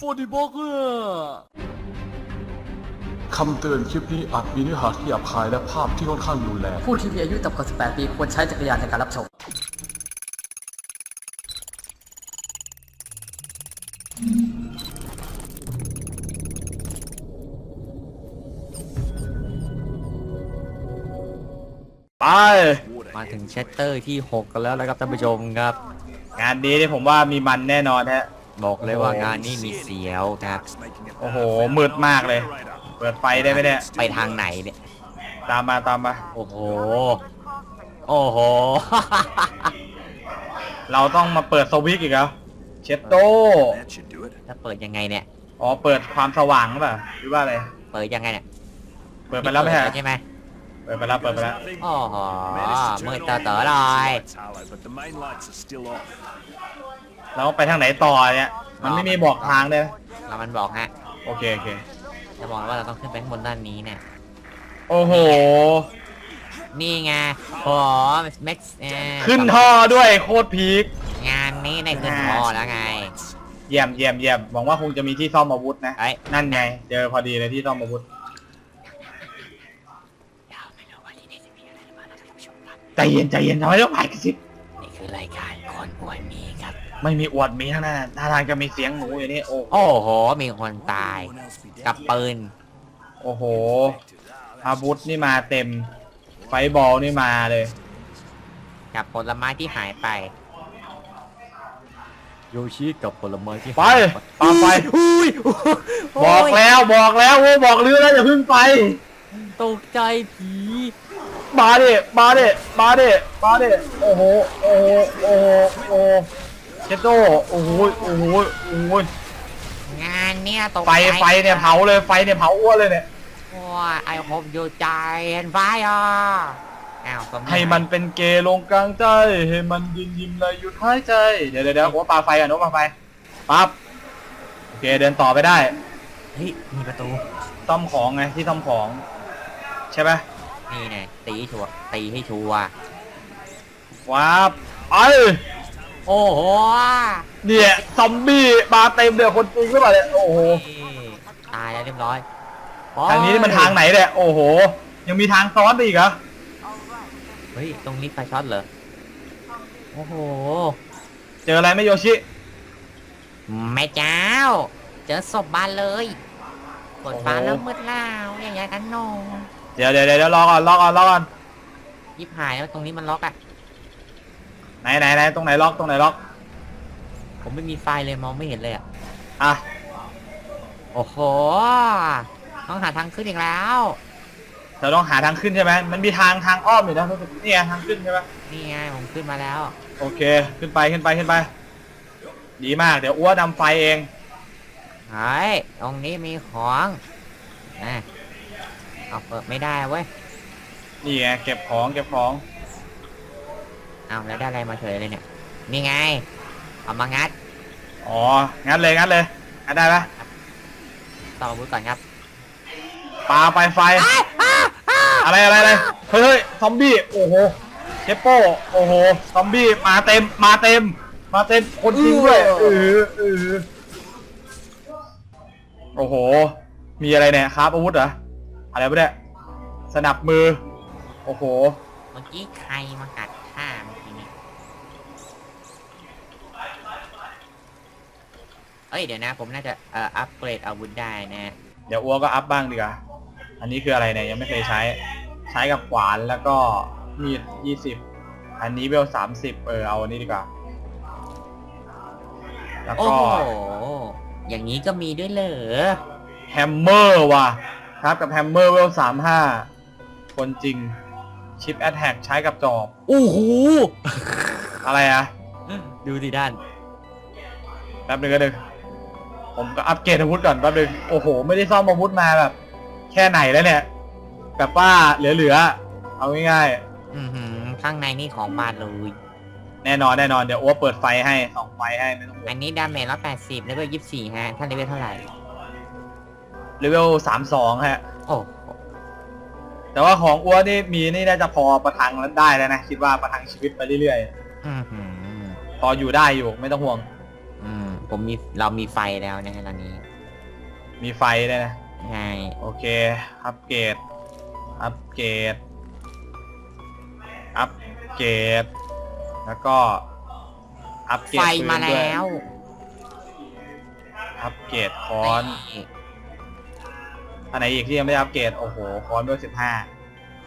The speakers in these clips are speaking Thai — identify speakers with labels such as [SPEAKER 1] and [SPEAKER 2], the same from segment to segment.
[SPEAKER 1] ฟอร์ดิบอกเกอร์
[SPEAKER 2] คำเตือนคลิปนี้อาจมีเนื้อหาที่หยาบคายและภาพที่ค่อนข้างรุนแรง
[SPEAKER 1] ผู้ที่มีอายุต่ำกว่า 18 ปีควรใช้จักรยานในการรับชม
[SPEAKER 3] ไป
[SPEAKER 4] มาถึงเชตเตอร์ที่ 6 กันแล้วนะครับท่านผู้ชมครับ
[SPEAKER 3] งานนี้นี่ผมว่ามีมันแน่นอนฮะ
[SPEAKER 4] บอกเลยว่างานนี้มีเสียวครับ
[SPEAKER 3] โอ้โหมืดมากเลย เปิดไฟได้ไหมเนี่ย
[SPEAKER 4] ไปทางไหนเนี่ย
[SPEAKER 3] ตามมาตามมา
[SPEAKER 4] โอ้โห โอ้โห
[SPEAKER 3] เราต้องมาเปิดสวิตช์อีกแล้วเชตโต
[SPEAKER 5] That should do it.
[SPEAKER 4] จะเปิดยังไงเนี่ย
[SPEAKER 3] อ๋อเปิดความสว่างหรือเปล่าหรือว่าอะไร
[SPEAKER 4] เปิดยังไงเนี่ย
[SPEAKER 3] เปิดไปแล้วไหมฮะ
[SPEAKER 4] เปิดใช่ไหม
[SPEAKER 3] เปิดไปแล้วเปิดไปแล้ว
[SPEAKER 4] โอ้โห
[SPEAKER 5] Managed to
[SPEAKER 4] มืด
[SPEAKER 5] turn
[SPEAKER 4] เต๋อ
[SPEAKER 5] on
[SPEAKER 4] เต๋อ
[SPEAKER 5] the
[SPEAKER 4] เลย
[SPEAKER 5] lights, Harlow, but the main lights are still off.
[SPEAKER 3] แล้วไปทางไหนต่อเนี่ย มันไม่มีบอกทางเลย
[SPEAKER 4] เรามันบอกฮะ
[SPEAKER 3] โอเคโอเค
[SPEAKER 4] จะบอกว่าเราต้องขึ้นไปข้างบนด้านนี้เนี่ย
[SPEAKER 3] โอ้โห
[SPEAKER 4] นี่ไงโอ้แม็กซ์
[SPEAKER 3] ขึ้นท่อด้วยโคตรพีค
[SPEAKER 4] งานนี้ได้ขึ้นพอแล้วไง
[SPEAKER 3] เยี่ยมเยี่ยมเยี่ยมหวังว่าคงจะมีที่ซ่อมอาวุธนะ
[SPEAKER 4] เอ้ย
[SPEAKER 3] นั่นไง เจอพอดีเลยที่ซ่อมอาวุธ
[SPEAKER 4] ไม่รู้ว่าที่นี่จะมีอะไรหรือเปล่านะครับท่านผู้ชมครับ
[SPEAKER 3] ใจเย็นใจเย็นทำไมต้องผ่านกระซิบ
[SPEAKER 4] นี่คือรายการคนป่วยมีครับ
[SPEAKER 3] ไม่มีอวดมีทั้งนั้นท่าทางจะมีเสียงหนูอยู่นี่โอ้
[SPEAKER 4] โอ้โห มีคนตาย
[SPEAKER 5] Everyone else be dead.
[SPEAKER 4] กับปืน
[SPEAKER 3] โอ้โห อาวุธนี่มาเต็ม ไฟบอลนี่มาเลย
[SPEAKER 4] กับผลไม้ที่หายไปโยชิกับผลไม้ที่
[SPEAKER 3] ไป ตามไป
[SPEAKER 4] อุ้ย
[SPEAKER 3] บอกแล้วบอกแล้วโอ้บอกลือแล้วอย่าเพิ่งไป
[SPEAKER 4] ตกใจผี
[SPEAKER 3] มาดิมาดิมาดิมาดิโอ้โห โอ้โห โอ้โห โอ้โห เชโตโอ้โหโอ้โหโอ้โห
[SPEAKER 4] งานเนี่ยตก
[SPEAKER 3] ไฟ
[SPEAKER 4] ใจ
[SPEAKER 3] ไฟเนี่ยเผาเลยไฟเนี่ยเผาอ้วนเลยเนี่ย
[SPEAKER 4] ว้าไอโฮปยูใจเห็นไฟอะอ้าวก็
[SPEAKER 3] ให้มันเป็นเกย์ลงกลางใจให้มันยิ้มยิ้มเลยหยุดหายใจเดี๋ยวเดี๋ยวเดี๋ยวโอ้ปาไฟอะโน้ปาไฟปั๊บโอเคเดินต่อไปได้
[SPEAKER 4] เฮ้ยมีประตู
[SPEAKER 3] ซ่อมของไงที่ซ่อมของ ใช่ไหม
[SPEAKER 4] นี่ไงตีให้ชัวร์ตีให้ชัวร์
[SPEAKER 3] ว้าบไอ้
[SPEAKER 4] โอ้โห
[SPEAKER 3] เนี่ยซอมบี้มาเต็มเลยคนจริงหรือเปล่าเนี่ยโอ้โห
[SPEAKER 4] นี่ตายแล้วเรียบร้อย
[SPEAKER 3] ทางนี้นี่มันทางไหนเนี่ยโอ้โห ยังมีทางซ้อนไปอีกเหรอ
[SPEAKER 4] เฮ้ยตรงนี้ไฟช็อตเหรอโอ้โห
[SPEAKER 3] เจออะไรไหมโยชิ
[SPEAKER 4] แม่เจ้า เจอศพบ้านเลยเปิดฟ้า
[SPEAKER 3] โอ้โห
[SPEAKER 4] แล้วมืดแล้วอย่างไงกันนอง
[SPEAKER 3] เดี๋ยวเดี๋ยวเดี๋ยวรอก่อนรอก่อนรอก่อน
[SPEAKER 4] ยิบหายแล้วตรงนี้มันล็อกอะ
[SPEAKER 3] ไหนไหนไหนตรงไหนล็อกตรงไหนล็อก
[SPEAKER 4] ผมไม่มีไฟเลยมองไม่เห็นเลยอะ
[SPEAKER 3] อะ
[SPEAKER 4] โอ้โห ต้องหาทางขึ้นอีกแล้ว
[SPEAKER 3] เราต้องหาทางขึ้นใช่ไหมมันมีทางทางอ้อมอยู่นะรู้สึกนี่ไงทางขึ้นใช่ไหม
[SPEAKER 4] นี่ไงผมขึ้นมาแล้ว
[SPEAKER 3] โอเค ขึ้นไปขึ้นไปขึ้นไป ดีมาก เดี๋ยวอ้วนำไฟเอง
[SPEAKER 4] เฮ้ยตรงนี้มีของนะเอาเปิดไม่ได้เว้ย
[SPEAKER 3] นี่ไงเก็บของเก็บของ
[SPEAKER 4] เอาแล้วได้อะไรมาเฉยเลยเนี่ย นี่ไง เอามางัด
[SPEAKER 3] อ๋อ งั้นเลยงั้นเลยงั้นได้ปะ
[SPEAKER 4] ต่ออาวุธก่อนครับ
[SPEAKER 3] ปาไปไฟ อะไรอะไรอะไร เฮ้ยเฮ้ยซอมบี้ โอ้โหเชปโป้ โอ้โห ซอมบี้ มาเต็ม มาเต็ม มาเต็ม คนจริงด้วยเออเออโอ้โห มีอะไรเนี่ยครับอาวุธเหรอ อะไรวะเนี่ยสนับมือ โอ้โห
[SPEAKER 4] เมื่อกี้ใครมากัดข้าเมื่อกี้นี้เอ้ยเดี๋ยวนะ ผมน่าจะเอ่ออัปเกรดอาวุธได้นะ
[SPEAKER 3] เดี๋ยวอ้วก็อัพบ้างดีกว่า อันนี้คืออะไรเนี่ยยังไม่เคยใช้ ใช้กับขวานแล้วก็มีดยี่สิบ อันนี้เวลสามสิบเออเอาอันนี้ดีกว่า แล้ว
[SPEAKER 4] โอ้
[SPEAKER 3] ก็
[SPEAKER 4] โห อย่างนี้ก็มีด้วยเหรอ
[SPEAKER 3] แฮมเมอร์ว่ะ ครับกับแฮมเมอร์เวลสามห้า คนจริง ชิปแอ t แทกใช้กับจอบ
[SPEAKER 4] โอ้โห
[SPEAKER 3] อะไรอะ
[SPEAKER 4] ดูสิด้าน
[SPEAKER 3] แป๊บนึงก็นึง ผมก็อัปเกรดอาวุธก่อนแป๊บนึงโอ้โห ไม่ได้ซ่อมอาวุธมาแบบ แค่ไหนแล้วเนี่ยแบบว่าเหลือๆเอาง่าย
[SPEAKER 4] อือหือข้างในนี่ของบาทเลย
[SPEAKER 3] ๆแน่นอนแน่นอนเดี๋ยวอ้วเปิดไฟให้สองไฟให้ไม่ต้องห่ว
[SPEAKER 4] อั
[SPEAKER 3] ง
[SPEAKER 4] นนี้ดาเมจร้อยแปดสิบเลเวลยี่สิบสี่ฮะท่านเลเวลเท่าไหร่
[SPEAKER 3] เลเวลสามสองฮะ
[SPEAKER 4] โอ้
[SPEAKER 3] แต่ว่าของอ้วนี่มีนี่น่าจะพอประทังแล้วได้แล้วนะ คิดว่าประทังชีวิตไปเรื่อย
[SPEAKER 4] อือหือ
[SPEAKER 3] ๆ พออยู่ได้อยู่ไม่ต้องห่วง
[SPEAKER 4] อืม ผมมีเรามีไฟแล้วนะฮะตอนนี้
[SPEAKER 3] มีไฟด้วยนะ
[SPEAKER 4] ไง
[SPEAKER 3] โอเค อัปเกรด อัปเกรด อัปเกรด แล้วก็ อัปเกรด
[SPEAKER 4] ไฟ
[SPEAKER 3] ปืน
[SPEAKER 4] มา
[SPEAKER 3] ด้วย
[SPEAKER 4] แล้ว
[SPEAKER 3] อัปเกรดค้อน
[SPEAKER 4] นี่
[SPEAKER 3] อันไหนอีกที่ยังไม่ได้อัปเกรด โอ้โห ค้อนด้วยสิบห้า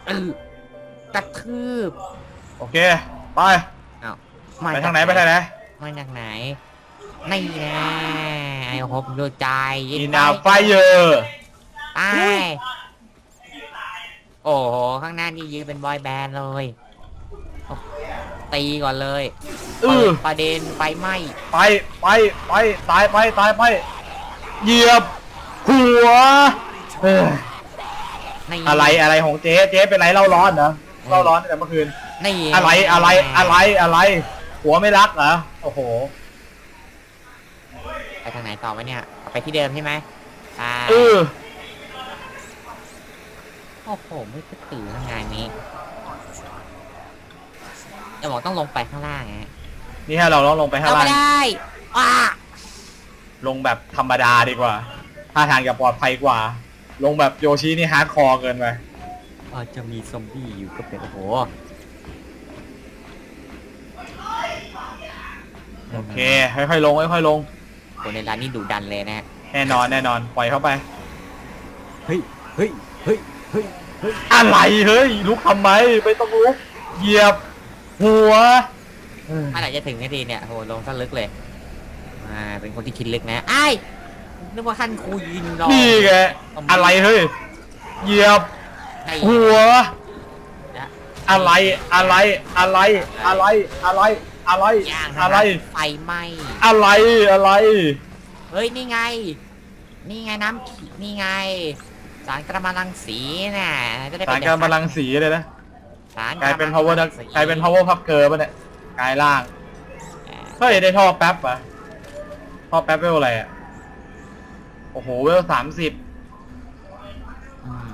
[SPEAKER 4] เออกระทืบ
[SPEAKER 3] โอเค ไป
[SPEAKER 4] อ้าว
[SPEAKER 3] ไปทางไหน ไปทางไหน
[SPEAKER 4] มาจากไหน นี่แน่ไอ้ฮบดูใจยิ
[SPEAKER 3] อิ
[SPEAKER 4] ง
[SPEAKER 3] นาไฟเยอร์
[SPEAKER 4] ไปโอ้โห ข้างหน้านี่ยืนเป็นบอยแบนด์เลยโอ้ตีก่อนเลย
[SPEAKER 3] เออ
[SPEAKER 4] เปิดประเด็นไฟไหม้
[SPEAKER 3] ไปไปไปตายไปตายไปเหยียบหัวเอ้ย
[SPEAKER 4] นี่
[SPEAKER 3] อะไรอะไรของเจ๊เจ๊เป็นไรเล่าร้อนเหรอเล่าร้อนตั้งแต่เมื่อคืน
[SPEAKER 4] นี่
[SPEAKER 3] อะไรอะไรอะไรอะไร หัวไม่รักเหรอโอ้โห
[SPEAKER 4] ไปทางไหนต่อวะเนี่ยไปที่เดิมใช่ไหมอ่า
[SPEAKER 3] เออ
[SPEAKER 4] โอ้โห ไม่กระตือทำงานนี้จะบอกต้องลงไปข้างล่างไง
[SPEAKER 3] นี่ฮะเราต้องลงไปข้าง
[SPEAKER 4] เอา
[SPEAKER 3] ล่า
[SPEAKER 4] ไม่
[SPEAKER 3] ง
[SPEAKER 4] ได้ว้า
[SPEAKER 3] ลงแบบธรรมดาดีกว่าท่าทางจะปลอดภัยกว่า ลงแบบโยชินี่ฮาร์ดคอร์เกินไป
[SPEAKER 4] อาจจะมีซอมบี้อยู่ก็เป็นโอ้โห
[SPEAKER 3] โอเคค่อยๆลงค่อยๆลง
[SPEAKER 4] คนในร้านนี่ดุดันเลยนะ
[SPEAKER 3] แน่นอนแน่นอนปล่อยเข้าไป
[SPEAKER 4] เฮ้ยเฮ้ยเฮ้ยเฮ้ยเฮ้ย
[SPEAKER 3] อะไรเฮ้ยลุกทำไมไม่ต้องลุกเหยียบ หัว
[SPEAKER 4] เมื่อไหร่จะถึงนาทีเนี่ยโหลงซะลึกเลย อ่า เป็นคนที่คิดลึกนะไอ้ายนึกว่าท่านครูยินรอ
[SPEAKER 3] นี่ไงอะไรเฮ้ยเหยียบ
[SPEAKER 4] ไอ้
[SPEAKER 3] หัว
[SPEAKER 4] นะ
[SPEAKER 3] อะไรอะไรอะไรอะไรอะไร อะไร
[SPEAKER 4] ย่าง
[SPEAKER 3] อะไร
[SPEAKER 4] ไฟไหม้
[SPEAKER 3] อะไร อะไร
[SPEAKER 4] เฮ้ยนี่ไง นี่ไงน้ำขีนี่ไง สารกระมังรังสีน่ะจะได้
[SPEAKER 3] สารการพลังสีเลยนะ
[SPEAKER 4] สาร
[SPEAKER 3] กลายเป็นำ
[SPEAKER 4] มะ
[SPEAKER 3] power
[SPEAKER 4] รังสี
[SPEAKER 3] กลายเป็น power puff girl ป่ะเนี่ยกลายร่าง เฮ้ย ได้ท่อแป๊บอะท่อแป๊บเวลอะไรอะ โอ้โห เวลสามสิบ
[SPEAKER 4] อืม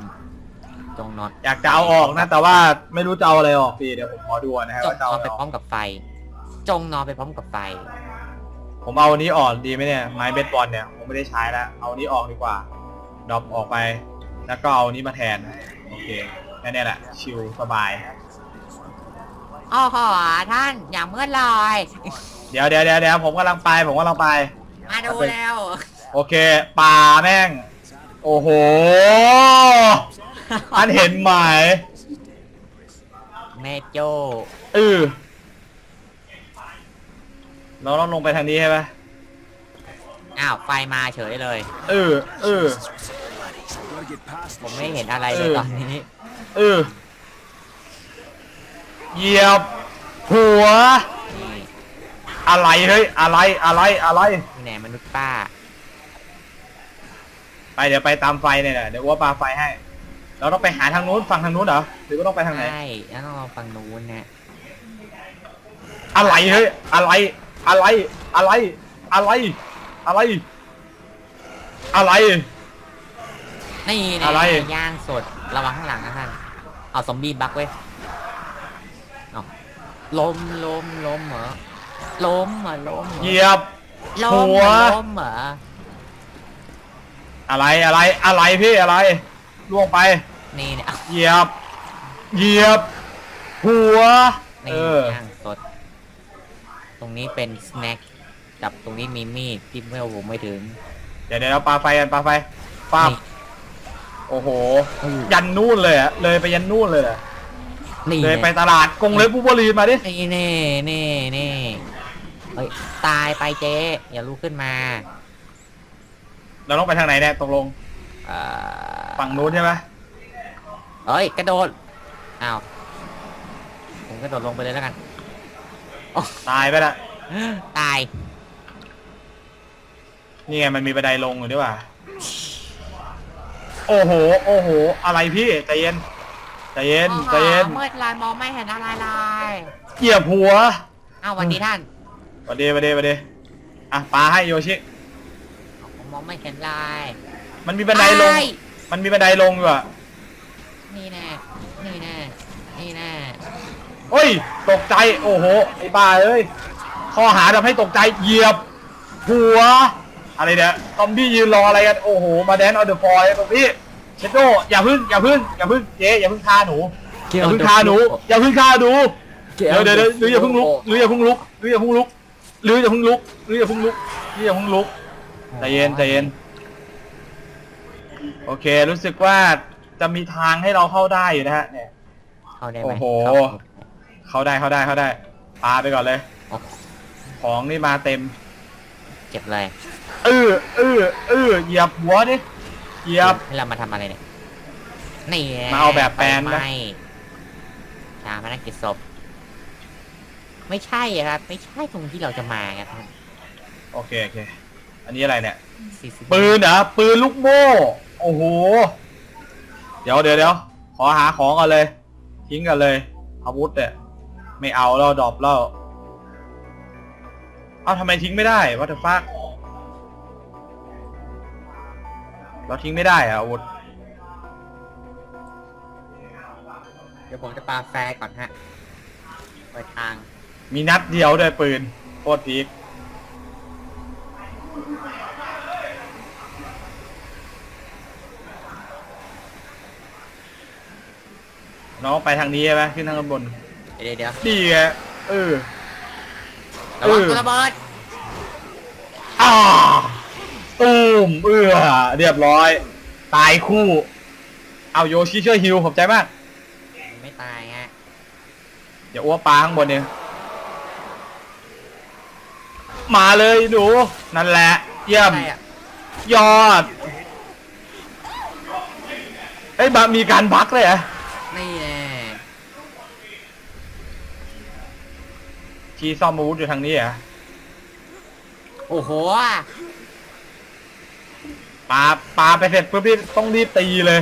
[SPEAKER 4] จงนอน
[SPEAKER 3] อยากจะเอาออกนะ แต่ว่าไม่รู้จะเอาอะไรออกดีเดี๋ยวผมขอดูนะฮะ
[SPEAKER 4] จง
[SPEAKER 3] ว่าจะ
[SPEAKER 4] น
[SPEAKER 3] เอา
[SPEAKER 4] อน
[SPEAKER 3] อะไร
[SPEAKER 4] ไป
[SPEAKER 3] อ
[SPEAKER 4] พร้
[SPEAKER 3] อ
[SPEAKER 4] อกมกับไฟ จงนอนไปพร้อมกับไฟ
[SPEAKER 3] ผมเอาอันนี้ออกดีไหมเนี่ยไม้เบสบอลเนี่ยผมไม่ได้ใช้แล้ว เอาอันนี้ออกดีกว่าดรอปออกไป แล้วก็เอาอันนี้มาแทนโอเคแค่นี้แหละชิลสบาย
[SPEAKER 4] อ๋อหอท่านอย่าเมื่อลอย
[SPEAKER 3] เดี๋ยวเดี๋ยวเดี๋ยวเดี๋ยวผมกำลังไป ผมกำลังไป
[SPEAKER 4] มาดูแล้ว
[SPEAKER 3] โอเคป่าแม่ง โอ้โห อันเห็นไหม
[SPEAKER 4] แม่โจ
[SPEAKER 3] เออ เราต้องลงไปทางนี้ใช่ไหม
[SPEAKER 4] อ้าวไฟมาเฉยเลย
[SPEAKER 3] เออ เออ
[SPEAKER 5] Gotta get past
[SPEAKER 4] ผม
[SPEAKER 5] this.
[SPEAKER 4] ไม่เห็นอะไรเลย
[SPEAKER 3] เออ
[SPEAKER 4] ตอนนี้
[SPEAKER 3] เออ เหยียบ หัว
[SPEAKER 4] นี่
[SPEAKER 3] อะไรเฮ้ย อะไร อะไร อะไร
[SPEAKER 4] นี่แหนมนุษย์ป้า
[SPEAKER 3] ไปเดี๋ยวไปตามไฟเนี่ยแหละเดี๋ยวว่าปาไฟให้ เราต้องไปหาทางนู้นฝั่งทางนู้นเหรอ หรือว่าต้องไปทางไหน
[SPEAKER 4] ใช่แล้วต้องลองฟังนู้นนะ
[SPEAKER 3] อะไรเฮ้ย อะไร อะไร อะไร อะไร อะไร อะไร
[SPEAKER 4] นี่แน่
[SPEAKER 3] อะไร
[SPEAKER 4] ย่างสดระวังข้างหลังนะท่านเอาซอมบี้บักเว้ยเอาล้มล้มล้มเหรอล้มเหรอล้มเหรอ
[SPEAKER 3] เหยียบ
[SPEAKER 4] ล้ม
[SPEAKER 3] หั
[SPEAKER 4] เห
[SPEAKER 3] ว
[SPEAKER 4] รอล้มเหรอ
[SPEAKER 3] อะไรอะไรอะไรพี่อะไรล่วงไป
[SPEAKER 4] นี่เนี่ยเอา
[SPEAKER 3] เหยียบ เหยียบ หัวเอ
[SPEAKER 4] นี่
[SPEAKER 3] อ
[SPEAKER 4] ย่างสด ตรงนี้เป็นสแน็คกับตรงนี้มีมีดที่ไม่ผมไม่ถึง
[SPEAKER 3] เดี๋ยวเดี๋ยวเราปาไฟกันปาไฟปาบ
[SPEAKER 4] นี่
[SPEAKER 3] โอ้โห
[SPEAKER 4] อือ
[SPEAKER 3] ยันนู่นเลยอะเลยไปยันนู่นเลยอะ
[SPEAKER 4] นี่
[SPEAKER 3] เลยไป
[SPEAKER 4] แน่
[SPEAKER 3] ตลาดกงเล็บบุบลีนมาดิ
[SPEAKER 4] นี่เน่เน่เน่เฮ้ยตายไปเจ๊อย่าลุกขึ้นมา
[SPEAKER 3] เราต้องไปทางไหนเนี่ยตกลง
[SPEAKER 4] เอ่อ
[SPEAKER 3] ฝั่งนู้นใช่ไหม
[SPEAKER 4] เฮ้ยกระโดดอ้าวผมกระโดดลงไปเลยแล้วกัน
[SPEAKER 3] ตายไปละ
[SPEAKER 4] ตาย
[SPEAKER 3] นี่ไงมันมีบันไดลงอยู่ด้วยว่ะโอ้โห โอ้โห อะไรพี่ใจเย็นใจเย็นใจเย็น
[SPEAKER 4] มืดลายมองไม่เห็นอะไรเลย
[SPEAKER 3] เหยียบหัว
[SPEAKER 4] อ้าววันนี้ท่าน
[SPEAKER 3] มาเดมาเดมาเดอะปาให้โยชิ
[SPEAKER 4] ผมมองไม่เห็นลาย
[SPEAKER 3] มันมีบันไดลง
[SPEAKER 4] อ้าย
[SPEAKER 3] มันมีบันไดลงอยู่อะ
[SPEAKER 4] นี่แน่ นี่แน่ นี่แน่
[SPEAKER 3] โอ้ย ตกใจ โอ้โห ไอ้บ้าเอ้ย ข้อหาทำให้ตกใจ เหยียบ หัว อะไรเนี่ย ซอมบี้ยืนรออะไรกัน โอ้โห มาแดนออนเดอะฟอยตรงนี้เชโดอย่าพึ่ง อย่าพึ่ง อย่าพึ่ง เจ๊อย่าพึ่งฆ่าหนู อย่าพึ่งฆ่าหนู อย่าพึ่งฆ่าหนู เดี๋ยวเดี๋ยวเดี๋ยวหรืออย่าเพิ่งลุกหรืออย่าเพิ่งลุกหรืออย่าเพิ่งลุกหรืออย่าเพิ่งลุกหรืออย่าเพิ่งลุกหรืออย่าเพิ่งลุก ใจเย็น ใจเย็น โอเค รู้สึกว่าจะมีทางให้เราเข้าได้อยู่นะฮะ เนี่ย
[SPEAKER 4] เข้าได้ไหม
[SPEAKER 3] โอ้โห
[SPEAKER 4] เข้า
[SPEAKER 3] เข้าได้เข้าได้เข้าได้ปาไปก่อนเลย
[SPEAKER 4] โอ้
[SPEAKER 3] ของนี่มาเต็ม
[SPEAKER 4] เจ็บเลย
[SPEAKER 3] เออเออเออเหยียบหัวดิเหยียบ
[SPEAKER 4] ให้เรามาทำอะไรเนี่ย นี่ไง
[SPEAKER 3] มาเอาแบบแปลนนะ
[SPEAKER 4] ไม่ชาพนักกิจศพ ไม่ใช่อะครับ ไม่ใช่ตรงที่เราจะมาครับท่าน
[SPEAKER 3] โอเคโอเค อันนี้อะไรเนี่ย
[SPEAKER 4] ซีซี
[SPEAKER 3] ปืนเหรอปืนลูกโม่โอ้โห เดี๋ยวเดี๋ยวเดี๋ยวขอหาของก่อนเลย ทิ้งกันเลยอาวุธเนี่ย ไม่เอาแล้วดรอปแล้วเอ้าทำไมทิ้งไม่ได้วัตถุฟักเราทิ้งไม่ได้อะอาวุธ
[SPEAKER 4] เดี๋ยวผมจะปาแฟร์ก่อนฮะเปิดทาง
[SPEAKER 3] มีนัดเดียวด้วยปืนโคตรพีคน้องไปทางนี้ใช่ไหมขึ้นทางบน
[SPEAKER 4] เดี๋ยวเดี๋ยว
[SPEAKER 3] ดีไงเออ
[SPEAKER 4] ระวัง
[SPEAKER 3] เออ
[SPEAKER 4] ตัวระเบิด
[SPEAKER 3] อ่าตูมเอื้อเรียบร้อย ตายคู่ เอาโยชิช่วยฮิวขอบใจมาก
[SPEAKER 4] ไม่ตายฮะ
[SPEAKER 3] เดี๋ยวอ้วกปลาข้างบนเนี่ยมาเลยหนูนั่นแหละ เยี่ยม
[SPEAKER 4] ใช่อะ
[SPEAKER 3] ยอดเอ้ยบะมีการบั๊กเลยเหรอ
[SPEAKER 4] นี่แน่
[SPEAKER 3] ทีซ่อมอาวุธอยู่ทางนี้เหรอ
[SPEAKER 4] โอ้โห
[SPEAKER 3] ปาปาไปเสร็จปุ๊บพี่ต้องรีบตีเลย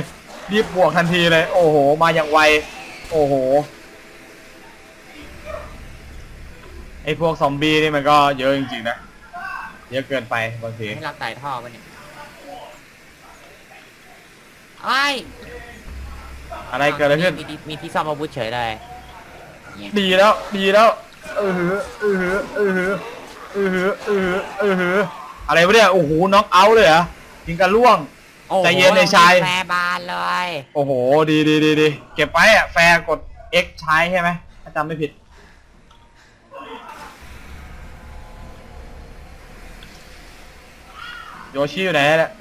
[SPEAKER 3] รีบบวกทันทีเลย โอ้โห มาอย่างไว โอ้โห ไอพวกซอมบี้นี่มันก็เยอะจริงๆนะ เยอะเกินไปบางที
[SPEAKER 4] ให้เราไต่ท่อปะเนี่ยไอ้ย
[SPEAKER 3] อะไรเกิดอะไรขึ้น
[SPEAKER 4] มีที่มีที่ซ่อมอาวุธเฉยเลยเนี่ย
[SPEAKER 3] ดีแล้ว ดีแล้ว เออเออเออเออเออเอออะไรวะเนี่ยโอ้โหน็อกเอาท์เลยเหรอยิงกันล่วง
[SPEAKER 4] โอ้โห
[SPEAKER 3] ใจเย็นไอ้ชาย
[SPEAKER 4] แฟร์บานเลย
[SPEAKER 3] โอ้โห ดีดีดีดีเก็บไว้อะแฟร์กด X ใช้ใช่ไหมถ้าจำไม่ผิด โยชิอยู่ไหนเนี่ย
[SPEAKER 4] เนี่ย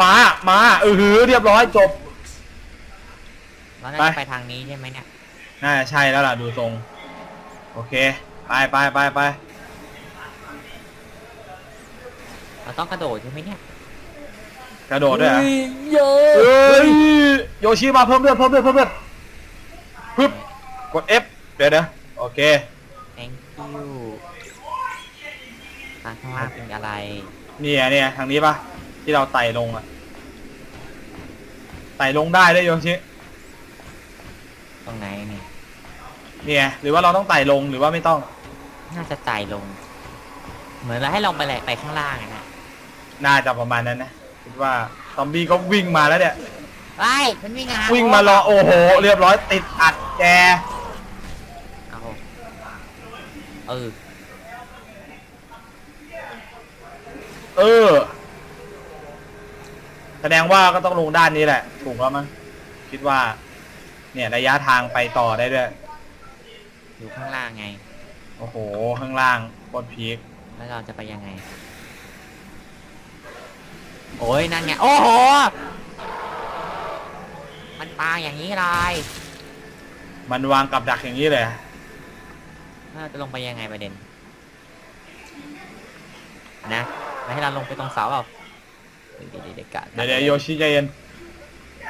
[SPEAKER 3] มามาเออหือเรียบร้อยจบ
[SPEAKER 4] เราน่า
[SPEAKER 3] ไป
[SPEAKER 4] จะไปทางนี้ใช่ไหมเนี่ย
[SPEAKER 3] น่าจะใช่แล้วล่ะดูทรง โอเค ไปไปไปไป
[SPEAKER 4] เราต้องกระโดดใช่ไหมเนี่ย
[SPEAKER 3] กระโดดด้วยเหรอ
[SPEAKER 4] เยอ
[SPEAKER 3] เอ้ยโยชิมาเพิ่มเลือดเพิ่มเลือดเพิ่มเลือดปึ๊บกด F เดี๋ยวเดี๋ยวโอเค
[SPEAKER 4] thank you ทางข้างล่างเป็นอะไร
[SPEAKER 3] เนี่ยเนี่ยทางนี้ปะที่เราไต่ลงอะไต่ลงได้ด้วยโยชิ
[SPEAKER 4] ตรงไหนเนี่ย
[SPEAKER 3] เนี่ยหรือว่าเราต้องไต่ลงหรือว่าไม่ต้อง
[SPEAKER 4] น่าจะไต่ลง เหมือนเราให้ลงไปแหละไปข้างล่างอะนะ
[SPEAKER 3] น่าจะประมาณนั้นนะคิดว่าซอมบี้ก็วิ่งมาแล้วเนี่ย
[SPEAKER 4] ไปมันวิ่งหา
[SPEAKER 3] วิ่งมารอโอ้โห เรียบร้อยติดอัดแก
[SPEAKER 4] เอาเออ
[SPEAKER 3] เออ แสดงว่าก็ต้องลงด้านนี้แหละ ถูกแล้วมั้งคิดว่า เนี่ยระยะทางไปต่อได้ด้วย
[SPEAKER 4] อยู่ข้างล่างไง
[SPEAKER 3] โอ้โห ข้างล่างโคตรพีค
[SPEAKER 4] แล้วเราจะไปยังไง โอ้ยนั่นไง โอ้โห มันปาอย่างนี้เลย
[SPEAKER 3] มันวางกับดักอย่างนี้เลย
[SPEAKER 4] แล้วเราจะลงไปยังไงประเด็น นะไม่ให้เราลงไปตรงเสาเปล่าเฮ้ยเดี๋ยวเดี๋ยวเดี๋ยวกะ
[SPEAKER 3] เดี๋ยวเดี๋ยวโยชิใจเย็น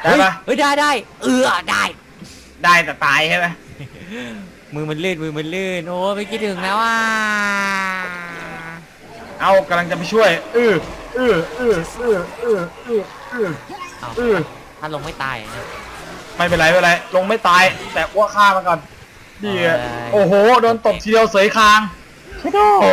[SPEAKER 3] ได้ปะ
[SPEAKER 4] เฮ้ยได้ได้เออได้
[SPEAKER 3] ได้แต่ตายใช่ไหม
[SPEAKER 4] มือมันลื่นมือมันลื่นโอ้ยไม่คิดถึงแล้วอะ
[SPEAKER 3] เอากำลังจะไปช่วยเออเออเออเออเออเออเออ
[SPEAKER 4] เอา
[SPEAKER 3] เออ
[SPEAKER 4] ถ้าลงไม่ตายอะเนี่ย
[SPEAKER 3] ไม่เป็นไรไม่เป็นไรลงไม่ตาย แต่อ้วกฆ่ามันก่อนดีอะ
[SPEAKER 4] เอ้ย
[SPEAKER 3] โอ้โหโดนตบทีเดียวเสยคางโอ้โห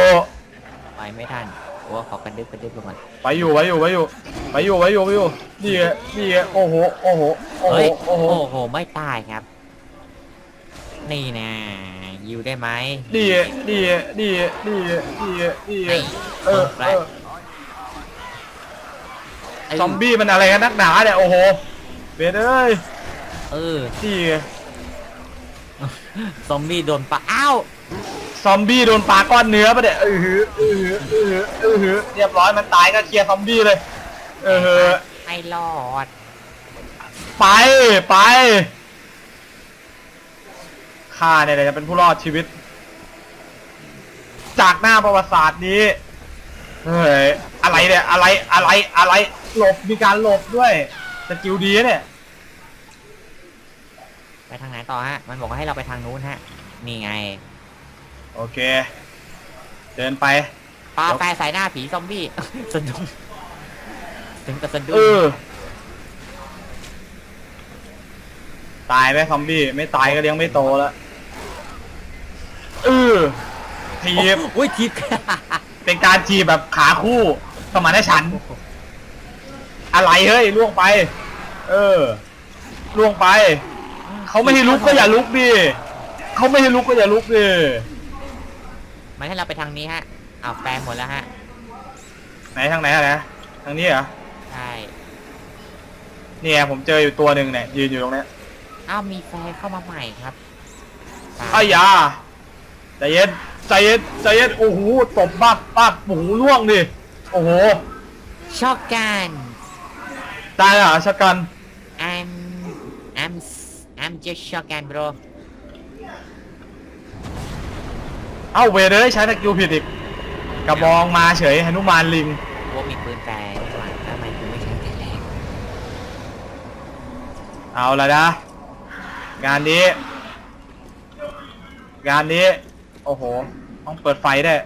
[SPEAKER 4] ไปไม่ทันโอ้ขอกันดึบกันดึบลงมา
[SPEAKER 3] ไปอยู่ไปอยู่ไปอยู่ไปอยู่ไปอยู่ไปอยู่ดีอะดีอะโอ้โหโอ้โหโอ้โห
[SPEAKER 4] เฮ้ย
[SPEAKER 3] โอ้โห
[SPEAKER 4] โอ้โหไม่ตายครับ นี่นะยิวได้ไหม
[SPEAKER 3] ดีดีดีดีดีดี
[SPEAKER 4] นี่
[SPEAKER 3] เออ
[SPEAKER 4] แฟล
[SPEAKER 3] เอ
[SPEAKER 4] ช
[SPEAKER 3] อ
[SPEAKER 4] เอ้ย
[SPEAKER 3] ซอมบี้มันอะไรกันนักหนาเนี่ยโอ้โหเบสเอ้ย
[SPEAKER 4] เออ
[SPEAKER 3] ดี
[SPEAKER 4] ซอมบี้โดนปะอ้าว
[SPEAKER 3] ซอมบี้โดนปลาก้อนเนื้อปะเนี่ยเออหือเออหือเออหือเออหือเรียบร้อยมันตายก็เคลียร์ซอมบี้เลย เออหือ
[SPEAKER 4] ไอ้รอด
[SPEAKER 3] ไปไป ข้าเนี่ยแหละจะเป็นผู้รอดชีวิต จากหน้าประวัติศาสตร์นี้ เฮ้ย อะไรเนี่ย อะไรอะไรอะไร หลบมีการหลบด้วยสกิลดีนะเนี่ย
[SPEAKER 4] ไปทางไหนต่อฮะ มันบอกว่าให้เราไปทางนู้นฮะ นี่ไง
[SPEAKER 3] โอเค เดินไป
[SPEAKER 4] ปลาแปรใส่หน้าผีซอมบี้สะดุ้งถึงกับสะดุ้
[SPEAKER 3] เองอตายไหมซอมบี้ ไม่ตายก็เลี้ยงไม่โตแล้ว เออทีบ
[SPEAKER 4] อุ้ยทิพ
[SPEAKER 3] เป็นการจีบแบบขาคู่สมานฉันท์อะไรเฮ้ยล่วงไป เออล่วงไป เขาไม่ให้ลุกก็อย่าลุกดิเขาไม่ให้ลุกก็อย่าลุกดิ
[SPEAKER 4] มันให้เราไปทางนี้ฮะอ้าวแปลหมดแล้วฮะ
[SPEAKER 3] ไหนทางไหนอะนะทางนี้เหรอ
[SPEAKER 4] ใช่
[SPEAKER 3] เนี่ยผมเจออยู่ตัวหนึ่งเนี่ยยืนอยู่ตรงเนี้ย
[SPEAKER 4] อ้าวมีแฟนเข้ามาใหม่ครับ
[SPEAKER 3] อ้ายยา ใจเย็นใจเย็นใจเย็นโอ้โหตบปั๊บปั๊บโอ้โหล่วงดิโอ้โห
[SPEAKER 4] ชอบกัน
[SPEAKER 3] ตายเหรอชักกัน
[SPEAKER 4] I'm I'm I'm just shotgun bro
[SPEAKER 3] เอ้าเวรเลยใช้ตะกิวผิดอีกกระบองมาเฉยหนุมานลิง
[SPEAKER 4] ว่ามีปืนแฟร์นี่หว่าทำไมคุณไม่ใช้แต่แรก
[SPEAKER 3] เอาละนะงานนี้ งานนี้ โอ้โห ต้องเปิดไฟได้วย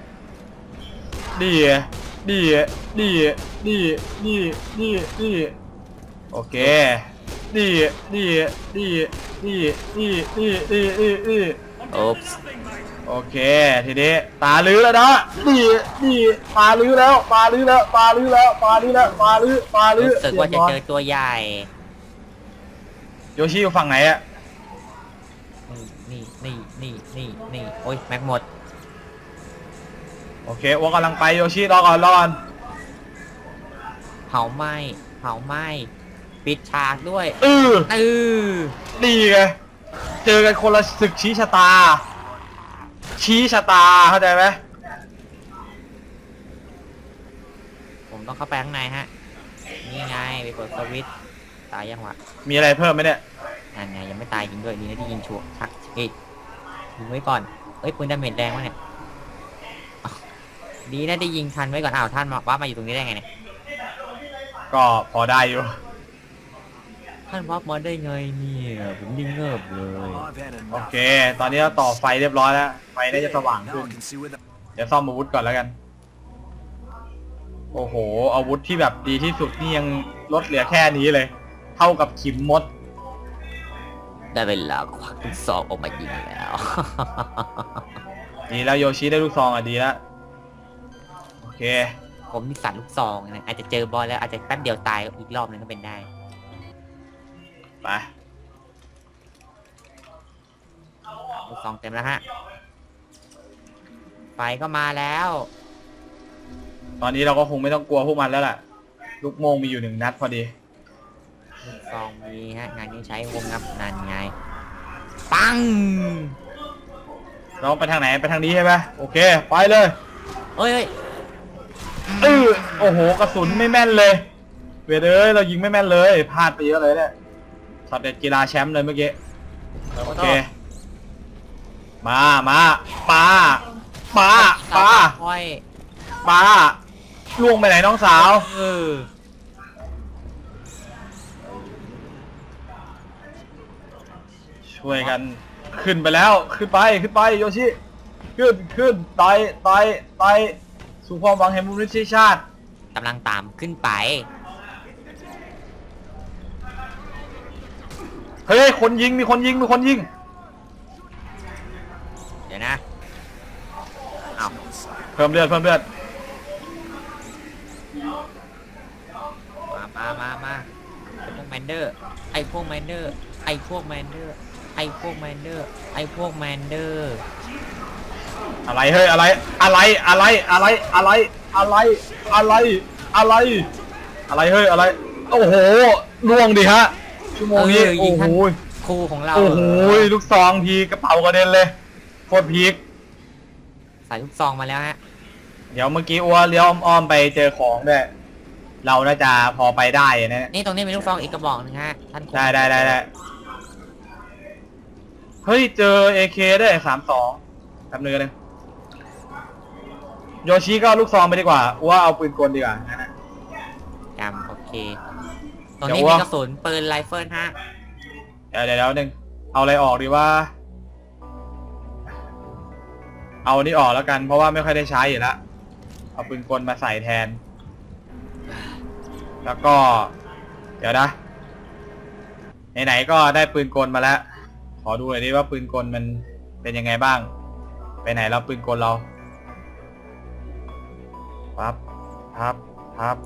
[SPEAKER 3] ดีดีดีดีดีดีดีโอเคดีดีดีดีดีดีดีดีดี
[SPEAKER 4] โอ๊บส์
[SPEAKER 3] โอเค ทีนี้ตาลื้อแล้วนะดีดีตาลื้อแล้วตาลื้อแล้วตาลื้อแล้วตาลื้อแล้วตาลื้อตาลื้อ
[SPEAKER 4] รู้สึกว่าจะ
[SPEAKER 3] รียบร้ย
[SPEAKER 4] เจอตัวใหญ่
[SPEAKER 3] โยชิอยู่ฝั่งไหนอะ
[SPEAKER 4] นี่นี่นี่ นี่นี่ โอ้ยแม็กหมด
[SPEAKER 3] โอเคอ้วกำลังไปโยชิรอก่อนรอก่อน
[SPEAKER 4] เผาไหม้เผาไหม้ปิดฉากด้วย
[SPEAKER 3] เออ
[SPEAKER 4] เออ
[SPEAKER 3] ดีไงเจอกันคนละศึกชี้ชะตา ชี้ชะตาเข้าใจไหม
[SPEAKER 4] ผมต้องเข้าไปข้างในฮะ นี่ไงไปกดสวิตช์ตายยังวะ
[SPEAKER 3] มีอะไรเพิ่มไหมเนี่ย
[SPEAKER 4] นั่นไงยังไม่ตายจริงด้วยดีนะที่ยิงชัวร์ชักเอ้ย ยิงไว้ก่อนเอ้ยปืนดาเมจแรงวะเนี่ยอ้าวดีนะได้ยิงทันไว้ก่อนอ้าวท่านมาว่ามาอยู่ตรงนี้ได้ไงเนี่ย
[SPEAKER 3] ก็พอได้อยู่
[SPEAKER 4] ท่านว่ามาได้ไงเนี่ยผมยิงเงิบเลย
[SPEAKER 5] I've had
[SPEAKER 3] โอ
[SPEAKER 5] enough.
[SPEAKER 3] เค ตอนนี้เราต่อไฟเรียบร้อยแล้ว ไฟน่าจะสว่าง
[SPEAKER 5] Now
[SPEAKER 3] ขึ้น
[SPEAKER 5] I can see where the
[SPEAKER 3] เดี๋ยวซ่อมอาวุธก่อนแล้วกัน โอ้โห อาวุธที่แบบดีที่สุดนี่ยังลดเหลือแค่นี้เลย เท่ากับขิมมด
[SPEAKER 4] ได้เวลาควักลูกซองออกมายิงแล้ว
[SPEAKER 3] ดีแล้วโยชิได้ลูกซองอะดีแล้วโอเค
[SPEAKER 4] ผมมีสัตว์ลูกซองนะอาจจะเจอบอลแล้วอาจจะแป๊บเดียวตายอีกรอบนึงก็เป็นได้
[SPEAKER 3] ไป
[SPEAKER 4] ลูกซองเต็มแล้วฮะ ไฟก็มาแล้ว
[SPEAKER 3] ตอนนี้เราก็คงไม่ต้องกลัวพวกมันแล้วล่ะ ลูกโมงมีอยู่หนึ่งนัดพอดี
[SPEAKER 4] ลูก ซองมีฮะงานนี้ใช้วงงับนันไง ปัง
[SPEAKER 3] เราไปทางไหนไปทางนี้ใช่ไหมโอเค ไปเลย
[SPEAKER 4] เอ้ยเอ้ย
[SPEAKER 3] เออโอ้โหกระสุนไม่แม่นเลย เวทเอ้ยเรายิงไม่แม่นเลยพลาดไปเยอะเลยเนี่ยช็อตเด็ดกีฬาแชมป์เลยเมื่อกี้โอเคมามาปาปาปา
[SPEAKER 4] ค่อย
[SPEAKER 3] ปาล่วงไปไหนน้องสาว
[SPEAKER 4] เออ
[SPEAKER 3] ช่วยกันขึ้นไปแล้วขึ้นไปขึ้นไปโยชิขึ้นขึ้นไต่ไต่ไต่สู่ความหวังแห่งมนุษยชาติ
[SPEAKER 4] กำลังตามขึ้นไป
[SPEAKER 3] เฮ้ยคนยิงมีคนยิงมีคนยิง
[SPEAKER 4] เดี๋ยวนะเอา
[SPEAKER 3] เพิ่มเลือดเพิ่มเลือด
[SPEAKER 4] มามามามาไอพวกแมนเดอร์ ไอพวกแมนเดอร์ ไอพวกแมนเดอร์ไอไอพวกแมนเดอร์ ไอพวกแมนเดอร์
[SPEAKER 3] อะไรเฮ้ยอะไรอะไรอะไรอะไรอะไรอะไรอะไรอะไร อะไรเฮ้ยอะไร โอ้โหล่วงดิฮะชั่วโมงนี้
[SPEAKER 4] เออยิ
[SPEAKER 3] โอ้
[SPEAKER 4] ง
[SPEAKER 3] โห
[SPEAKER 4] ท่านครูของเรา
[SPEAKER 3] โอ้โหลูกซองทีกระเป๋ากระเด็นเลยโคตรพีค
[SPEAKER 4] ใส่ลูกซองมาแล้วฮะ
[SPEAKER 3] เดี๋ยวเมื่อกี้อ้วเลี้ยวอ้อมๆไปเจอของด้วยเราน่าจะพอไปได้นะ
[SPEAKER 4] นี่ตรงนี้มีลูกซองอีกกระบอกหนึงฮะ ท่านครู
[SPEAKER 3] ได้ได้ได้ได้ เฮ้ย เจอเอเคด้วยสามสองทำเนื้อเลยโยชิก็เอาลูกซองไปดีกว่าอ้ว่าเอาปืนกลดีกว่านะฮะ
[SPEAKER 4] จำโอเคตรงนี้
[SPEAKER 3] เดี๋ยว
[SPEAKER 4] มี
[SPEAKER 3] ว่า
[SPEAKER 4] กระสุนปืนไรเฟิลฮะ
[SPEAKER 3] เดี๋ยวเดี๋ยวเดี๋ยวหนึ่งเอาอะไรออกดีว่า เอานี่ออกแล้วกัน เพราะว่าไม่ค่อยได้ใช้อยู่แล้วเอาปืนกลมาใส่แทน แล้วก็ เดี๋ยวนะไหนๆก็ได้ปืนกลมาแล้วข อดูหน่อยดิว่าปืนกลมันเป็นยังไงบ้าง ไปไหนแล้วปืนกลเราพับพับพับ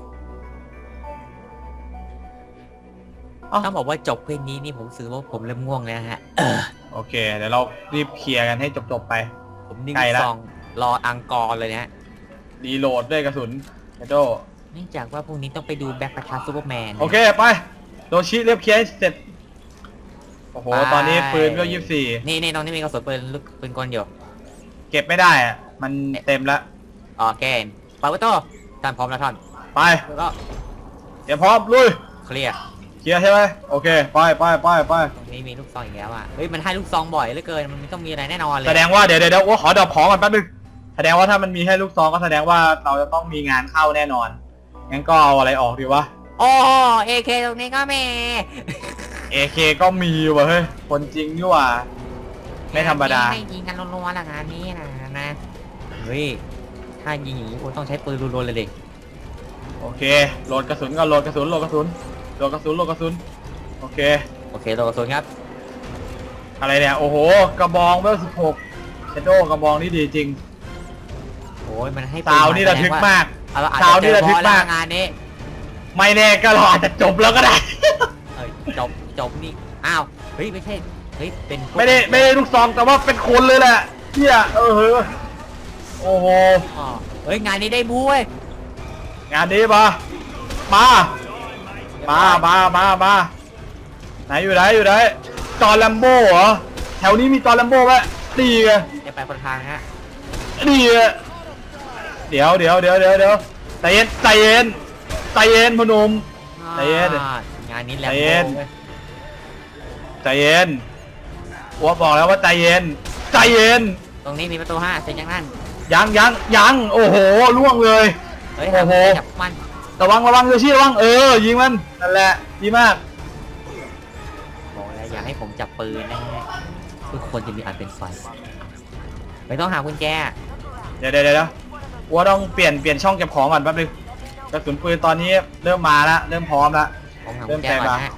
[SPEAKER 4] ต้องบอกว่าจบเพลงนี้นี่ผมรู้สึกว่าผมเริ่มง่วงแล้วฮะ
[SPEAKER 3] โอเค เดี๋ยวเรารีบเคลียร์กันให้จบๆไป
[SPEAKER 4] ผมนิ่ง
[SPEAKER 3] ใกล้ละ
[SPEAKER 4] ซองรออังกอร์เลยนะฮะ
[SPEAKER 3] รีโหลดด้วยกระสุนเอโจ
[SPEAKER 4] เนื่องจากว่าพรุ่งนี้ต้องไปดูแบ็คประชาซูเปอร์แมน
[SPEAKER 3] โอเค ไป โดชิเรียบเคลียร์ให้เสร็จ โอ้โห ตอนนี้ปืนก็ยี่สิบสี่
[SPEAKER 4] นี่นี่ตรงนี้มีกระสุนปืนลูกปืนกลอยู่
[SPEAKER 3] เก็บไม่ได้อะมันเต็มแล้ว
[SPEAKER 4] โอเคปาวุโต้ท่านพร้อมแล้วท่าน
[SPEAKER 3] ไป
[SPEAKER 4] แล้วก็
[SPEAKER 3] เตรียมพร้อมลุย
[SPEAKER 4] เคลียร์
[SPEAKER 3] เคลียร์ใช่ไหมโอเคไปไปไปไป
[SPEAKER 4] ตรงนี้มีลูกซองอีกแล้วอะเฮ้ยมันให้ลูกซองบ่อยเหลือเกินมันต้องมีอะไรแน่นอนเลย
[SPEAKER 3] แสดงว่าเดี๋ยวเดี๋ยวเดี๋ยวว่าขอดับของก่อนแป๊บนึงแสดงว่าถ้ามันมีให้ลูกซองก็แสดงว่าเราจะต้องมีงานเข้าแน่นอนงั้นก็เอาอะไรออกดีวะ
[SPEAKER 4] โอ้เอเคตรงนี้ก็มี
[SPEAKER 3] AK ก็มีว่ะเฮ้ย คนจริงนี่หว่า ไม่ธรรมดา
[SPEAKER 4] ให้ยิงกันรัวๆละงานนี้นะนะเฮ้ยถ้ายิงอย่างนี้คุณต้องใช้ปืนรัวๆเลยดิ
[SPEAKER 3] โอเค โหลดกระสุนก็โหลดกระสุนโหลดกระสุนโหลดกระสุนโหลดกระสุน โอเค
[SPEAKER 4] โอเคตัวกระสุนครับ
[SPEAKER 3] อะไรเนี่ย โอ้โห กระบองเบอร์สิบหกเชโดกระบองนี่ดีจริง
[SPEAKER 4] โอ้ยมันให้ปื
[SPEAKER 3] สาวนี่ระทึกมาก
[SPEAKER 4] เอาเราอาจ
[SPEAKER 3] สาว
[SPEAKER 4] จะ
[SPEAKER 3] นี่
[SPEAKER 4] เจอ
[SPEAKER 3] ระ
[SPEAKER 4] พ
[SPEAKER 3] ทึก
[SPEAKER 4] อแล้ว
[SPEAKER 3] มาก
[SPEAKER 4] งานนี้
[SPEAKER 3] ไม่แน่ก็เราอาจจะจบแล้วก็ได้
[SPEAKER 4] เอ้ยจบ จบนี่อ้าวเฮ้ยไม่ใช่เฮ้ยเป็นพวก
[SPEAKER 3] ไม่ได้ไม่ได้ลูกซองแต่ว่าเป็นคนเลยแหละเฮียเออเฮ้ยโอ้โห
[SPEAKER 4] อ๋อเฮ้ยงานนี้ได้บูเว้ย
[SPEAKER 3] งานนี้มามามามามามาไหนอยู่ไหนอยู่ไหนจอร์แลมโบ้เหรอแถวนี้มีจอร์แลมโบ้ไหมดีไง
[SPEAKER 4] จะไปคนทางฮะ
[SPEAKER 3] ดีไงเดี๋ยวเดี๋ยวเดี๋ยวเดี๋ยวเดี๋ยวใจเย็นใจเย็นใจเย็นพอหนม ใจเย็น
[SPEAKER 4] อ่างานนี้แหลม
[SPEAKER 3] ใจเย็น
[SPEAKER 4] โบ้เว้ย
[SPEAKER 3] ใจเย็นอัวบอกแล้วว่าใจเย็น ใจเย็น
[SPEAKER 4] ตรงนี้มีประตูห้าเสร็จยังนั่น
[SPEAKER 3] ยังยังยังโอ้โหล่วงเลย
[SPEAKER 4] เฮ้ย
[SPEAKER 3] โอ้โห
[SPEAKER 4] จับมัน
[SPEAKER 3] ระวังระวังโยชิระวังเออยิงมันนั่นแหละดีมาก
[SPEAKER 4] บอกแล้วอย่าให้ผมจับปืนนะฮะทุกคนจะมีอันเป็นไฟไม่ต้องหากุญแจ
[SPEAKER 3] เดี๋ยวเดี๋ยวเดี๋ยวอัวต้องเปลี่ยนเปลี่ยนช่องเก็บของก่อนแป๊บนึงกระสุนปืนตอนนี้เริ่มมาแล้วเริ่มพร้อมแล้ว
[SPEAKER 4] ผมหากุญแจก่อนนะฮะ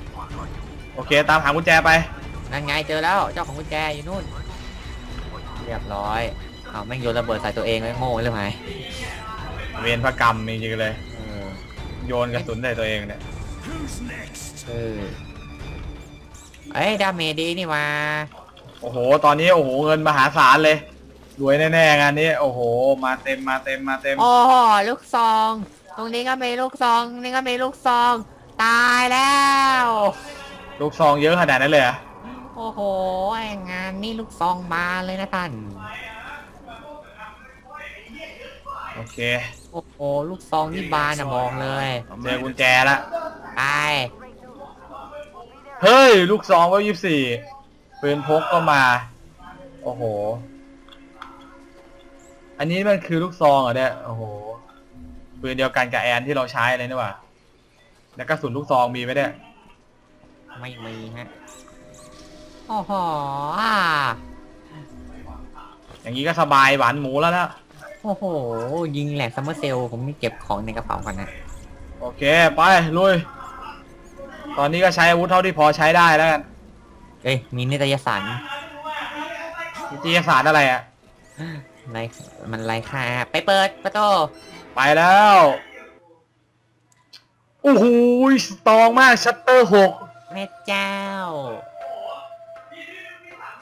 [SPEAKER 3] โอเค ตามหากุญแจไป
[SPEAKER 4] นั่นไงเจอแล้วเจ้าของกุญแจอยู่นู่น เรียบร้อยเอาแม่งโยนระเบิดใส่ตัวเองเลยโง่เลยไหม
[SPEAKER 3] เวรพระกรรมจริงๆเลย
[SPEAKER 4] เออ
[SPEAKER 3] โยนกระสุนใส่ตัวเองเนี่ย
[SPEAKER 5] Who's next?
[SPEAKER 4] เออเอ้ยดาเมจดีนี่มา
[SPEAKER 3] โอ้โห ตอนนี้โอ้โหเงินมหาศาลเลย รวยแน่ๆงานนี้ โอ้โห มาเต็มมาเต็มมาเต็ม
[SPEAKER 4] โอ้ลูกซอง ตรงนี้ก็มีลูกซองตรงนี่ก็มีลูกซอง ตายแล้ว
[SPEAKER 3] ลูกซองเยอะขนาดนั้นเลยเหรอะ
[SPEAKER 4] โอ้โหไอ้งานนี่ลูกซองมาเลยนะท่าน
[SPEAKER 3] โอเค
[SPEAKER 4] โอ้โห ลูกซองนี่บานอะมองเลย
[SPEAKER 3] เจอกุญแจละ
[SPEAKER 4] ไป
[SPEAKER 3] เฮ้ย ลูกซองก็ยี่สี่ปืนพกก็มา โอ้โห อันนี้มันคือลูกซองเหรอเนี่ยโอ้โหปืนเดียวกันกับแอนที่เราใช้เลยนี่หว่าแล้วกระสุนลูกซองมีไหมเนี่ย
[SPEAKER 4] ไม่มีฮะ โอ้โหอ่า
[SPEAKER 3] อย่างนี้ก็สบายหวานหมูแล้วนะ
[SPEAKER 4] โอ้โห ยิงแหลกซัมเมอร์เซลผมนี่เก็บของในกระเป๋าก่อนนะ
[SPEAKER 3] โอเค ไปลุย ตอนนี้ก็ใช้อาวุธเท่าที่พอใช้ได้แล้วกัน
[SPEAKER 4] เอ้ย มีนิตยสาร
[SPEAKER 3] นิตยสารอะไรอะ
[SPEAKER 4] ไรมันไรค่าไปเปิดประตู
[SPEAKER 3] ไปแล้วโอ้โหสตรองมากชัตเตอร์หก
[SPEAKER 4] แม่เจ้า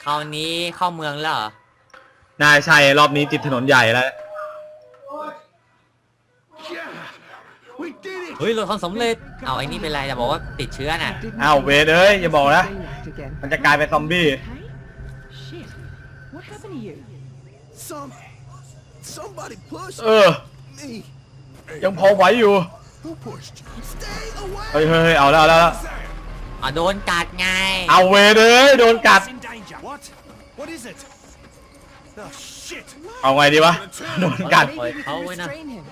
[SPEAKER 4] คราวนี้เข้าเมืองแล้วเหรอ
[SPEAKER 3] น่าใช่รอบนี้ติดถนนใหญ่แล้ว
[SPEAKER 5] We did it!
[SPEAKER 4] เฮ้ยเราทำสำเร็จ เอาไอ้นี่เป็นไรจะบอกว่าติดเชื้อน่ะ
[SPEAKER 3] อ้าวเวทเอ้ยอย่าบอกนะ มันจะกลายเป็นซอมบี้
[SPEAKER 6] Shit. What happened to you?
[SPEAKER 5] Some. Somebody pushed
[SPEAKER 3] เออ
[SPEAKER 5] me.
[SPEAKER 3] ยังพอไหวอยู่
[SPEAKER 5] Who pushed you? Stay away!
[SPEAKER 3] เฮ้ยเฮ้ยเฮ้ยเอาแล้วเอาแล้วเอาแล้ว
[SPEAKER 4] อะโดนกัดไง
[SPEAKER 3] เอาเวทเอ้ยโดนกัด
[SPEAKER 5] in danger. What? What is it? Oh shit!
[SPEAKER 3] เอาไงดีวะ โดนกัด
[SPEAKER 4] ปล่อยเขาไว้นะ
[SPEAKER 6] Restrain him.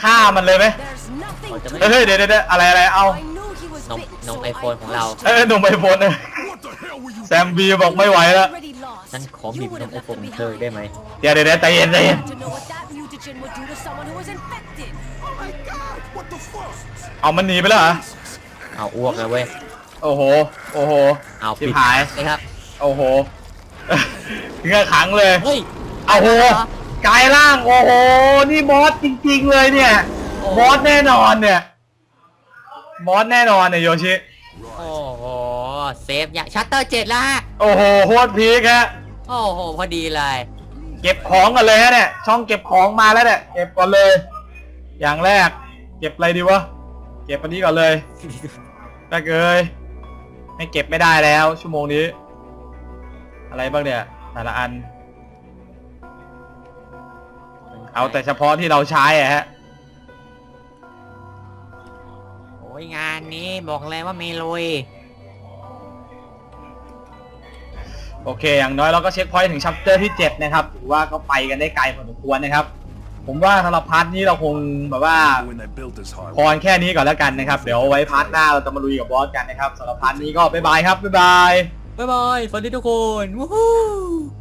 [SPEAKER 3] ฆ่ามันเลยไหม
[SPEAKER 6] There's nothing
[SPEAKER 4] เราจะ
[SPEAKER 6] to
[SPEAKER 4] ไม่
[SPEAKER 3] เฮ้ยเฮ้ย เดี๋ยวเดี๋ยวเดี๋ยวอะไรอะไรเอา
[SPEAKER 6] I knew he was
[SPEAKER 4] นม
[SPEAKER 6] bit,
[SPEAKER 4] นม
[SPEAKER 6] so
[SPEAKER 4] ไอโฟน
[SPEAKER 6] I
[SPEAKER 4] ของเรา
[SPEAKER 6] pushed
[SPEAKER 3] เอ้ยหนุ่มไอโฟนเลย
[SPEAKER 5] What the hell were you
[SPEAKER 3] แซมบีบอกไม่ไหวแล้ว
[SPEAKER 6] already lost.
[SPEAKER 4] ฉันขอบีบ
[SPEAKER 6] You
[SPEAKER 4] น
[SPEAKER 6] would
[SPEAKER 4] ม
[SPEAKER 6] have
[SPEAKER 4] ไอ
[SPEAKER 6] left
[SPEAKER 4] โฟน
[SPEAKER 6] him
[SPEAKER 4] ของเธอ
[SPEAKER 6] behind.
[SPEAKER 4] ได้ไหม
[SPEAKER 3] เดี๋ยวเดี๋ยวเดี๋ยวใจเย็นใจเย็น
[SPEAKER 6] To know what that mutagen would do to someone who was infected.
[SPEAKER 5] Oh my god! What the fuck?
[SPEAKER 3] เอามันหนีไปแล้วเหรอ
[SPEAKER 4] เอาอ้วกเลยเว้ย
[SPEAKER 3] โอ้โห โอ้โห
[SPEAKER 4] เอา
[SPEAKER 3] ชิบ
[SPEAKER 4] ปิด
[SPEAKER 3] หาย
[SPEAKER 4] เลยครับ
[SPEAKER 3] โอ้โหถึงกับขังเลย
[SPEAKER 4] เฮ้ย
[SPEAKER 3] โอ้โหกลายร่าง โอ้โห นี่บอสจริง ๆ เลยเนี่ย
[SPEAKER 4] โอ้
[SPEAKER 3] บอสแน่นอนเนี่ย บอสแน่นอนเนี่ยโยชิ
[SPEAKER 4] โอ้โหเซฟอย่างชัตเตอร์เจ็ดละ
[SPEAKER 3] โอ้โหโคตรพีคฮะ
[SPEAKER 4] โอ้โหพอดีเลย
[SPEAKER 3] เก็บของกันเลยฮะเนี่ย ช่องเก็บของมาแล้วเนี่ย เก็บก่อนเลย อย่างแรก เก็บอะไรดีวะ เก็บอันนี้ก่อนเลยแรกเอ้ย ไม่เก็บไม่ได้แล้ว ชั่วโมงนี้ อะไรบ้างเนี่ยแต่ละอัน เอาแต่เฉพาะที่เราใช้อะฮะ
[SPEAKER 4] โอ้ยงานนี้บอกเลยว่ามีลุย
[SPEAKER 3] โอเค อย่างน้อยเราก็เช็คพอยต์ถึงชัปเตอร์ที่ 7 นะครับ ถือว่าก็ไปกันได้ไกลพอสมควรนะครับ ผมว่าสำหรับพาร์ทนี้เราคงแบบว่า
[SPEAKER 5] When they built this
[SPEAKER 3] พ
[SPEAKER 5] highway.
[SPEAKER 3] รแค่นี้ก่อนแล้วกันนะครับ เดี๋ยวไว้พาร์ทหน้าเราจะมาลุยกับบอสกันนะครับสำหรับพาร์ทนี้ก็บ๊ายบายครับบ๊ายบาย
[SPEAKER 4] บ๊ายบายสวัสดีทุกคน วู้ฮู้